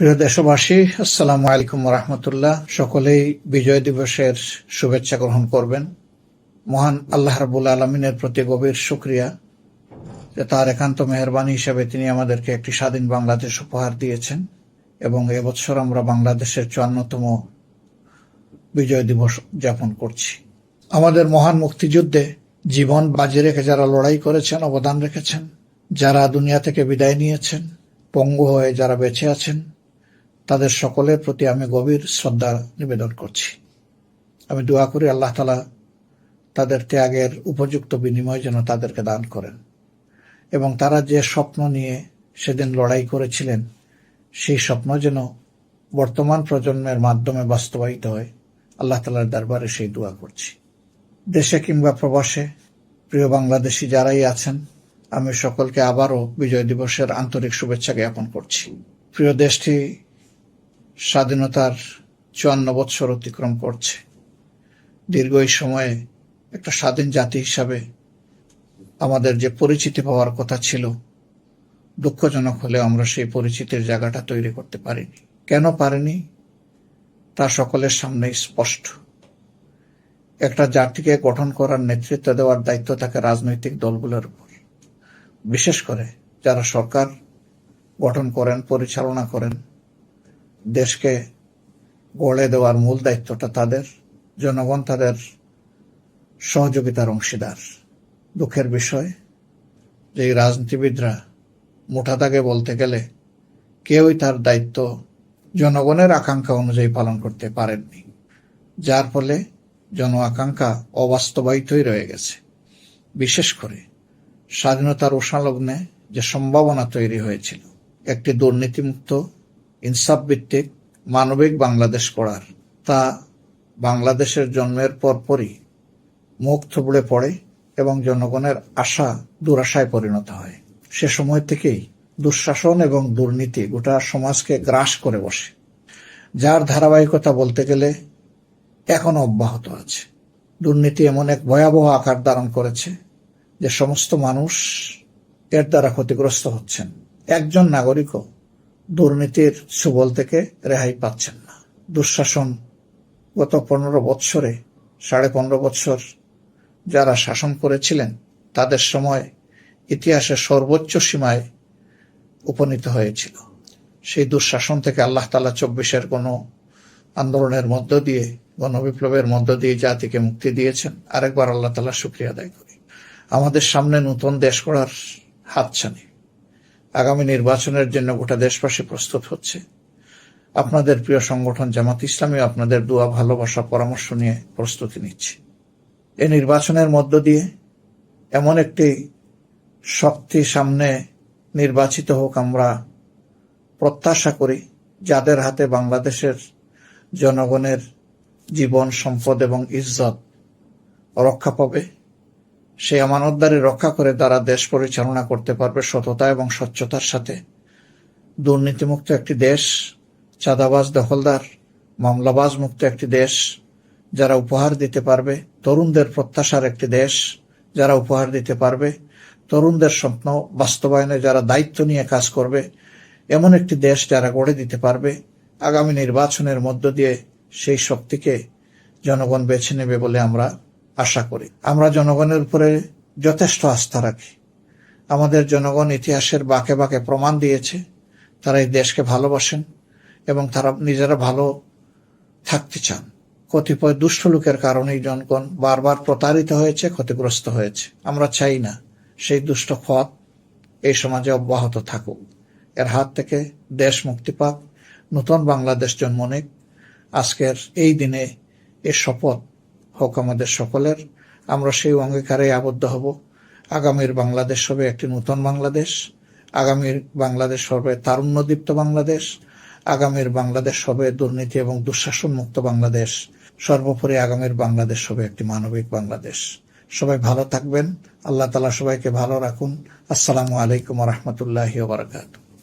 প্রিয় দেশবাসী, আসসালামু আলাইকুম রহমতুল্লাহ সকলেই বিজয় দিবসের শুভেচ্ছা গ্রহণ করবেন। মহান আল্লাহ রাবুল আলমিনের প্রতি গভীর শুক্রিয়া যে তার একান্ত মেহরবানি হিসেবে তিনি আমাদেরকে একটি স্বাধীন বাংলাদেশ উপহার দিয়েছেন এবং এবছর আমরা বাংলাদেশের চুয়ান্নতম বিজয় দিবস যাপন করছি। আমাদের মহান মুক্তিযুদ্ধে জীবন বাজি রেখে যারা লড়াই করেছেন, অবদান রেখেছেন, যারা দুনিয়া থেকে বিদায় নিয়েছেন, পঙ্গু হয়ে যারা বেঁচে আছেন তাদের সকলের প্রতি আমি গভীর শ্রদ্ধা নিবেদন করছি। আমি দোয়া করি আল্লাহ তালা তাদের ত্যাগের উপযুক্ত বিনিময় যেন তাদেরকে দান করেন। এবং তারা যে স্বপ্ন নিয়ে সেদিন লড়াই করেছিলেন, সেই স্বপ্ন যেন বর্তমান প্রজন্মের মাধ্যমে বাস্তবায়িত হয়। আল্লাহ তালার দরবারে সেই দোয়া করছি। দেশে কিংবা প্রবাসে, প্রিয় বাংলাদেশি যারাই আছেন, আমি সকলকে আবারও বিজয় দিবসের আন্তরিক শুভেচ্ছা জ্ঞাপন করছি। প্রিয় দেশটি স্বাধীনতার চুয়ান্ন বৎসর অতিক্রম করছে। দীর্ঘ এই সময়ে একটা স্বাধীন জাতি হিসাবে আমাদের যে পরিচিতি পাওয়ার কথা ছিল, দুঃখজনক হলেও আমরা সেই পরিচিতির জায়গাটা তৈরি করতে পারিনি। কেন পারিনি? তা সকলের সামনেই স্পষ্ট। একটা জাতিকে গঠন করার নেতৃত্ব দেওয়ার দায়িত্ব থাকে রাজনৈতিক দলগুলোর উপর। বিশেষ করে যারা সরকার গঠন করেন, পরিচালনা করেন দেশকে গড়ে দেওয়ার মূল দায়িত্বটা তাদের, জনগণ তাদের সহযোগিতার অংশীদার। দুঃখের বিষয়, যে রাজনীতিবিদরা মোটা দাগে বলতে গেলে কেউই তার দায়িত্ব জনগণের আকাঙ্ক্ষা অনুযায়ী পালন করতে পারেননি, যার ফলে জন আকাঙ্ক্ষা অবাস্তবায়িতই রয়ে গেছে। বিশেষ করে স্বাধীনতার ওষালগ্নে যে সম্ভাবনা তৈরি হয়েছিল, একটি দুর্নীতিমুক্ত ইনসাফ ভিত্তিক মানবিক বাংলাদেশ করার। তা বাংলাদেশের জন্মের পরপরই মুখ থুবড়ে পড়ে এবং জনগণের আশা দুরাশায় পরিণত হয়। সে সময় থেকেই দুঃশাসন এবং দুর্নীতি গোটা সমাজকে গ্রাস করে বসে, যার ধারাবাহিকতা বলতে গেলে এখনও অব্যাহত আছে। দুর্নীতি এমন এক ভয়াবহ আকার ধারণ করেছে যে সমস্ত মানুষ এর দ্বারা ক্ষতিগ্রস্ত হচ্ছেন। একজন নাগরিকও দুর্নীতির সুবল থেকে রেহাই পাচ্ছেন না। দুঃশাসন গত পনেরো বৎসরে, সাড়ে পনেরো বৎসর যারা শাসন করেছিলেন, তাদের সময় ইতিহাসে সর্বোচ্চ সীমায় উপনীত হয়েছিল। সেই দুঃশাসন থেকে আল্লাহ তালা চব্বিশের কোন আন্দোলনের মধ্য দিয়ে গণবিপ্লবের মধ্য দিয়ে জাতিকে মুক্তি দিয়েছেন। আরেকবার আল্লাহ তালা শুক্রিয়া আদায় করি। আমাদের সামনে নতুন দেশ করার হাতছানি। আগামী নির্বাচনের জন্য গোটা দেশবাসী প্রস্তুত হচ্ছে। আপনাদের প্রিয় সংগঠন জামাত ইসলামী আপনাদের দোয়া, ভালোবাসা, পরামর্শ নিয়ে প্রস্তুতি নিচ্ছে। এই নির্বাচনের মধ্য দিয়ে এমন একটি শক্তি সামনে নির্বাচিত হোক আমরা প্রত্যাশা করি, যাদের হাতে বাংলাদেশের জনগণের জীবন, সম্পদ এবং ইজ্জত রক্ষা পাবে। সেই আমানতদারি রক্ষা করে তারা দেশ পরিচালনা করতে পারবে সততা এবং স্বচ্ছতার সাথে। দুর্নীতিমুক্ত একটি দেশ, চাঁদাবাজ দখলদার, মামলাবাজ মুক্ত একটি দেশ, যারা উপহার দিতে পারবে, তরুণদের প্রত্যাশার একটি দেশ, যারা উপহার দিতে পারবে, তরুণদের স্বপ্ন বাস্তবায়নে যারা দায়িত্ব নিয়ে কাজ করবে, এমন একটি দেশ যারা গড়ে দিতে পারবে, আগামী নির্বাচনের মধ্য দিয়ে সেই শক্তিকে জনগণ বেছে নেবে বলে আমরা আশা করি। আমরা জনগণের উপরে যথেষ্ট আস্থা রাখি। আমাদের জনগণ ইতিহাসের বাঁকে বাঁকে প্রমাণ দিয়েছে, তারা এই দেশকে ভালোবাসেন এবং তারা নিজেরা ভালো থাকতে চান। কতিপয় দুষ্ট লোকের কারণেই জনগণ বারবার প্রতারিত হয়েছে, ক্ষতিগ্রস্ত হয়েছে। আমরা চাই না সেই দুষ্ট পথ এই সমাজে অব্যাহত থাকুক। এর হাত থেকে দেশ মুক্তি পাক, নতুন বাংলাদেশ জন্ম নিক। আজকের এই দিনে এ শপথ হোক আমাদের সকলের, আমরা সেই অঙ্গীকারে আবদ্ধ হব। আগামীর বাংলাদেশ হবে একটি নতুন বাংলাদেশ। আগামীর বাংলাদেশ হবে তারুণ্যদীপ্ত বাংলাদেশ। আগামীর বাংলাদেশ হবে দুর্নীতি এবং দুঃশাসন মুক্ত বাংলাদেশ। সর্বোপরি আগামীর বাংলাদেশ হবে একটি মানবিক বাংলাদেশ। সবাই ভালো থাকবেন। আল্লাহ তালা সবাইকে ভালো রাখুন। আসসালামু আলাইকুম রহমতুল্লাহ বারকাত